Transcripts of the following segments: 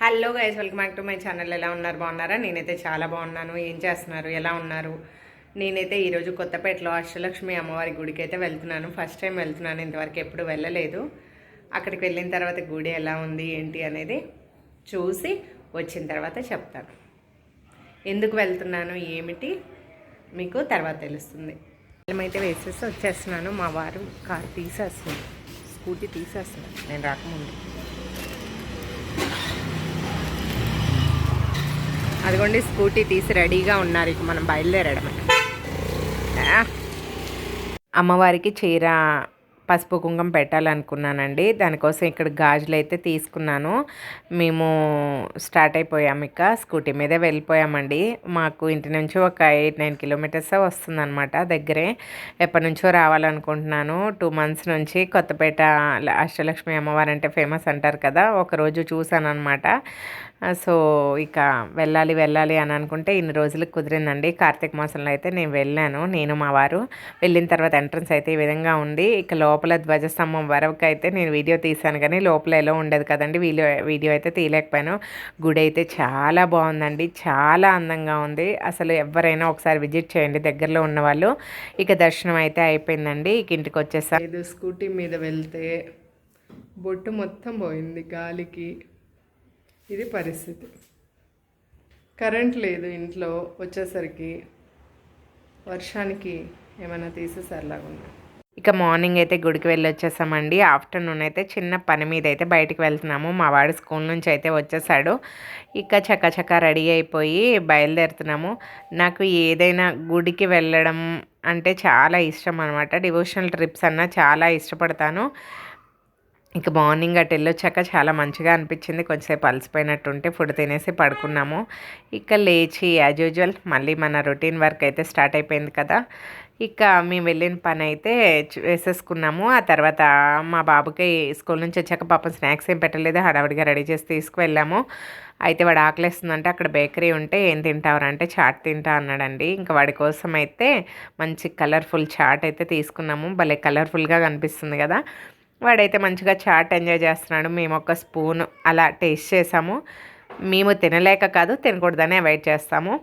Hello guys welcome back to my channel. ఎలా ఉన్నారు? బాగున్నారా? నేనైతే చాలా బాగున్నాను. ఏం చేస్తున్నారు? ఎలా ఉన్నారు? నేనైతే ఈరోజు కొత్తపేటలో అష్టలక్ష్మి అమ్మవారి గుడికి అయితే వెళ్తున్నాను. ఫస్ట్ టైం వెళ్తున్నాను. ఇంతవరకు ఎప్పుడు వెళ్ళలేదు. అక్కడికి వెళ్ళిన తర్వాత గుడి ఎలా ఉంది ఏంటి అనేది చూసి వచ్చిన తర్వాత చెప్తాను. ఎందుకు వెళ్తున్నాను ఏమిటి మీకు తర్వాత తెలుస్తుంది. అయితే వేసేసి వచ్చేస్తున్నాను. మా వారు కార్ తీసేస్తున్నాను స్కూటీ తీసేస్తున్నాను నేను రాకముందు. అదిగోండి స్కూటీ తీసి రెడీగా ఉన్నారు. ఇక మనం బయలుదేరడమే. అమ్మవారికి చీర పసుపు కుంకుమ పెట్టాలనుకున్నానండి. దానికోసం ఇక్కడ గాజులు అయితే తీసుకున్నాను. మేము స్టార్ట్ అయిపోయాము ఇక. స్కూటీ మీదే వెళ్ళిపోయామండి. మాకు ఇంటి నుంచి ఒక ఎయిట్ నైన్ కిలోమీటర్స్ వస్తుందన్నమాట దగ్గరే. ఎప్పటి నుంచో రావాలనుకుంటున్నాను. టూ మంత్స్ నుంచి కొత్తపేట అష్టలక్ష్మి అమ్మవారు అంటే ఫేమస్ అంటారు కదా. ఒకరోజు చూసాను అనమాట సో ఇక వెళ్ళాలి వెళ్ళాలి అని అనుకుంటే ఇన్ని రోజులకు కుదిరిందండి. కార్తీక మాసంలో అయితే నేను వెళ్ళాను నేను మా వారు. వెళ్ళిన తర్వాత ఎంట్రన్స్ అయితే ఈ విధంగా ఉంది. ఇక లోపల ధ్వజస్తంభం వరకు అయితే నేను వీడియో తీశాను కానీ లోపల ఎలా ఉండదు కదండి. వీడియో వీడియో అయితే తీయలేకపోయాను. గుడి అయితే చాలా బాగుందండి చాలా అందంగా ఉంది. అసలు ఎవరైనా ఒకసారి విజిట్ చేయండి దగ్గరలో ఉన్నవాళ్ళు ఇక దర్శనం అయితే అయిపోయిందండి. ఇక ఇంటికి వచ్చేసా ఇది స్కూటీ మీద వెళ్తే బొట్టు మొత్తం పోయింది గాలికి. ఇది పరిస్థితి. కరెంట్ లేదు ఇంట్లో వచ్చేసరికి వర్షానికి ఏమైనా తీసేసరిలాగున్నా ఇక మార్నింగ్ అయితే గుడికి వెళ్ళి వచ్చేసామండి. ఆఫ్టర్నూన్ అయితే చిన్న పని మీద అయితే బయటికి వెళ్తున్నాము. మా వాడు స్కూల్ నుంచి అయితే వచ్చేసాడు. ఇక చక్క చక్క రెడీ అయిపోయి బయలుదేరుతున్నాము. నాకు ఏదైనా గుడికి వెళ్ళడం అంటే చాలా ఇష్టం అనమాట డివోషనల్ ట్రిప్స్ అన్నా చాలా ఇష్టపడతాను. ఇక మార్నింగ్ అటు వెళ్ళొచ్చాక చాలా మంచిగా అనిపించింది. కొంచెంసేపు అలసిపోయినట్టుంటే ఫుడ్ తినేసి పడుకున్నాము. ఇక లేచి యాజ్ యూజువల్ మళ్ళీ మన రొటీన్ వర్క్ అయితే స్టార్ట్ అయిపోయింది కదా. ఇక మేము వెళ్ళిన పని అయితే వేసేసుకున్నాము. ఆ తర్వాత మా బాబుకి స్కూల్ నుంచి వచ్చాక పాపం స్నాక్స్ ఏం పెట్టలేదు. హడావిడిగా రెడీ చేసి తీసుకువెళ్ళాము. అయితే వాడు ఆకలిస్తుందంటే అక్కడ బేకరీ ఉంటే ఏం తింటావరంటే చాట్ తింటా అన్నాడండి. ఇంకా వాడి కోసం అయితే మంచి కలర్ఫుల్ చాట్ అయితే తీసుకున్నాము. భలే కలర్ఫుల్గా కనిపిస్తుంది కదా. వాడైతే మంచిగా చాట్ ఎంజాయ్ చేస్తున్నాడు. మేము ఒక స్పూన్ అలా టేస్ట్ చేసాము. మేము తినలేక కాదు తినకూడదని అవాయిడ్ చేస్తాము.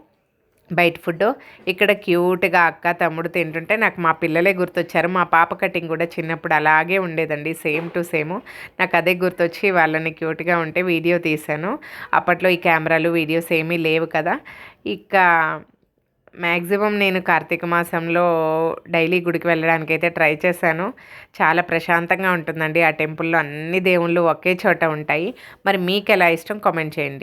బయట ఫుడ్ ఇక్కడ క్యూట్గా అక్క తమ్ముడు తింటుంటే నాకు మా పిల్లలే గుర్తొచ్చారు. మా పాప కటింగ్ కూడా చిన్నప్పుడు అలాగే ఉండేదండి. Same to same. నాకు అదే గుర్తొచ్చి వాళ్ళని క్యూట్గా ఉంటే వీడియో తీశాను. అప్పట్లో ఈ కెమెరాలు వీడియోస్ ఏమీ లేవు కదా. ఇక మ్యాక్సిమం నేను కార్తీక మాసంలో డైలీ గుడికి వెళ్ళడానికి అయితే ట్రై చేశాను. చాలా ప్రశాంతంగా ఉంటుందండి. ఆ టెంపుల్లో అన్ని దేవుళ్ళు ఒకే చోట ఉంటాయి. మరి మీకు ఎలా ఇష్టం? కామెంట్ చేయండి.